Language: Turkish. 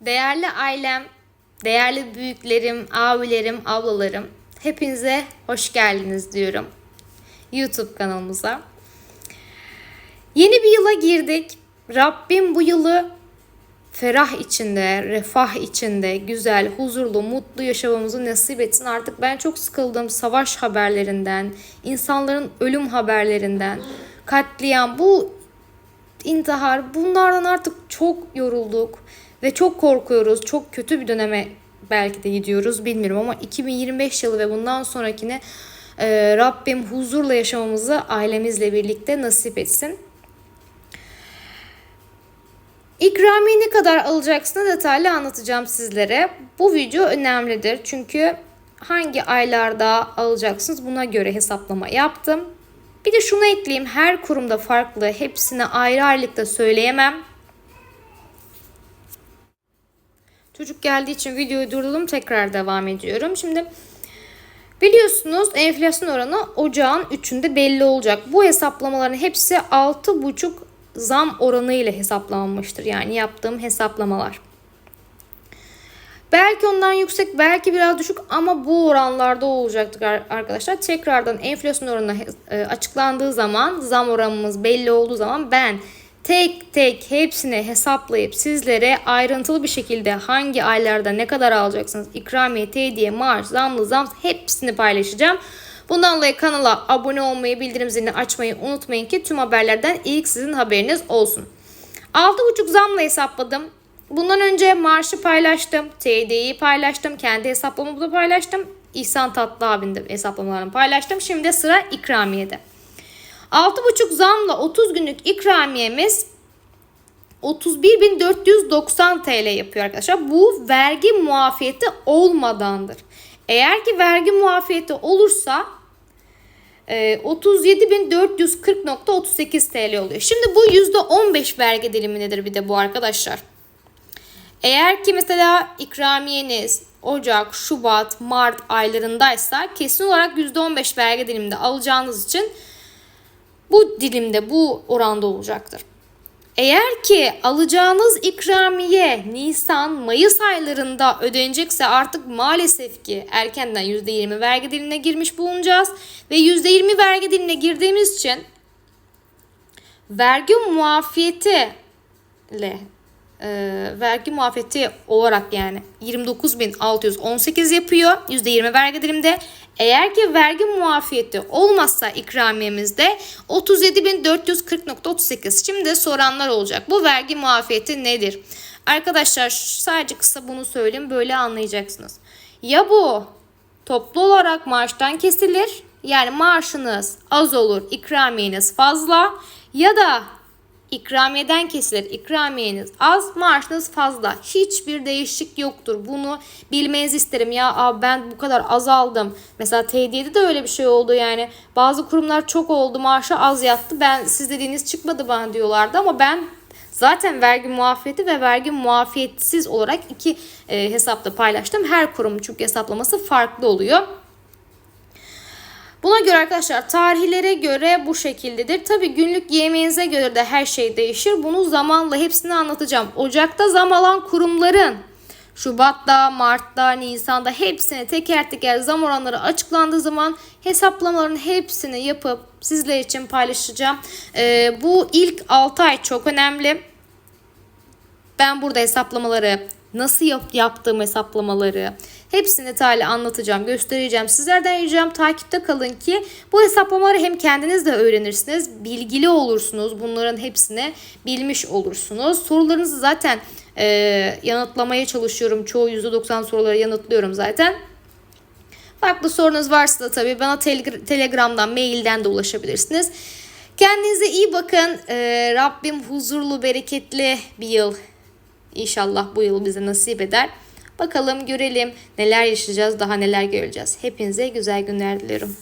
Değerli ailem, değerli büyüklerim, abilerim, ablalarım, hepinize hoş geldiniz diyorum YouTube kanalımıza. Yeni bir yıla girdik. Rabbim bu yılı ferah içinde, refah içinde, güzel, huzurlu, mutlu yaşamamızı nasip etsin. Artık ben çok sıkıldım savaş haberlerinden, insanların ölüm haberlerinden, katliam, bu intihar bunlardan artık çok yorulduk ve çok korkuyoruz. Çok kötü bir döneme belki de gidiyoruz bilmiyorum ama 2025 yılı ve bundan sonrakine e, Rabbim huzurla yaşamamızı ailemizle birlikte nasip etsin. İkramiye ne kadar alacaksını detaylı anlatacağım sizlere. Bu video önemlidir çünkü hangi aylarda alacaksınız buna göre hesaplama yaptım. Bir de şunu ekleyeyim her kurumda farklı hepsini ayrı ayrılıkta söyleyemem. Çocuk geldiği için videoyu durdurdum tekrar devam ediyorum. Şimdi biliyorsunuz enflasyon oranı ocağın 3'ünde belli olacak. Bu hesaplamaların hepsi 6,5 zam oranı ile hesaplanmıştır. Yani yaptığım hesaplamalar. Belki ondan yüksek, belki biraz düşük ama bu oranlarda olacaktır arkadaşlar. Tekrardan enflasyon oranı e, açıklandığı zaman, zam oranımız belli olduğu zaman ben tek tek hepsini hesaplayıp sizlere ayrıntılı bir şekilde hangi aylarda ne kadar alacaksınız, ikramiye, tediye, maaş, zamlı, zam hepsini paylaşacağım. Bundan dolayı kanala abone olmayı, bildirim zilini açmayı unutmayın ki tüm haberlerden ilk sizin haberiniz olsun. 6,5 zamla hesapladım. Bundan önce marşı paylaştım, TD'yi paylaştım, kendi hesaplamamı da paylaştım. İhsan Tatlı abinin de hesaplamalarını paylaştım. Şimdi sıra ikramiyede. 6,5 zamla 30 günlük ikramiyemiz 31.490 TL yapıyor arkadaşlar. Bu vergi muafiyeti olmadandır. Eğer ki vergi muafiyeti olursa 37.440.38 TL oluyor. Şimdi bu %15 vergi dilimi nedir bir de bu arkadaşlar. Eğer ki mesela ikramiyeniz Ocak, Şubat, Mart aylarındaysa kesin olarak %15 vergi diliminde alacağınız için bu dilimde bu oranda olacaktır. Eğer ki alacağınız ikramiye Nisan, Mayıs aylarında ödenecekse artık maalesef ki erkenden %20 vergi dilimine girmiş bulunacağız. Ve %20 vergi dilimine girdiğimiz için vergi muafiyeti ile e, vergi muafiyeti olarak yani 29.618 yapıyor %20 vergi dilimde. Eğer ki vergi muafiyeti olmazsa ikramiyemizde 37.440.38. Şimdi soranlar olacak. Bu vergi muafiyeti nedir? Arkadaşlar sadece kısa bunu söyleyeyim böyle anlayacaksınız. Ya bu toplu olarak maaştan kesilir yani maaşınız az olur ikramiyeniz fazla ya da İkramiyeden kesilir. İkramiyeniz az, maaşınız fazla. Hiçbir değişik yoktur. Bunu bilmenizi isterim. Ya abi ben bu kadar az aldım. Mesela TD'de de öyle bir şey oldu yani. Bazı kurumlar çok oldu, maaşı az yattı. Ben siz dediğiniz çıkmadı bana diyorlardı ama ben Zaten vergi muafiyeti ve vergi muafiyetsiz olarak iki e, hesapta paylaştım. Her kurum çünkü hesaplaması farklı oluyor. Buna göre arkadaşlar tarihlere göre bu şekildedir. Tabi günlük yemeğinize göre de her şey değişir. Bunu zamanla hepsini anlatacağım. Ocakta zam alan kurumların Şubat'ta, Mart'ta, Nisan'da hepsini teker teker zam oranları açıklandığı zaman hesaplamaların hepsini yapıp sizler için paylaşacağım. Ee, bu ilk 6 ay çok önemli. Ben burada hesaplamaları nasıl yap yaptığım hesaplamaları hepsini detaylı anlatacağım, göstereceğim. Sizlerden ricam takipte kalın ki bu hesaplamaları hem kendiniz de öğrenirsiniz, bilgili olursunuz. Bunların hepsini bilmiş olursunuz. Sorularınızı zaten e, yanıtlamaya çalışıyorum. Çoğu %90 soruları yanıtlıyorum zaten. Farklı sorunuz varsa da tabii bana tele Telegram'dan, mailden de ulaşabilirsiniz. Kendinize iyi bakın. Ee, Rabbim huzurlu, bereketli bir yıl İnşallah bu yıl bize nasip eder. Bakalım görelim neler yaşayacağız, daha neler göreceğiz. Hepinize güzel günler diliyorum.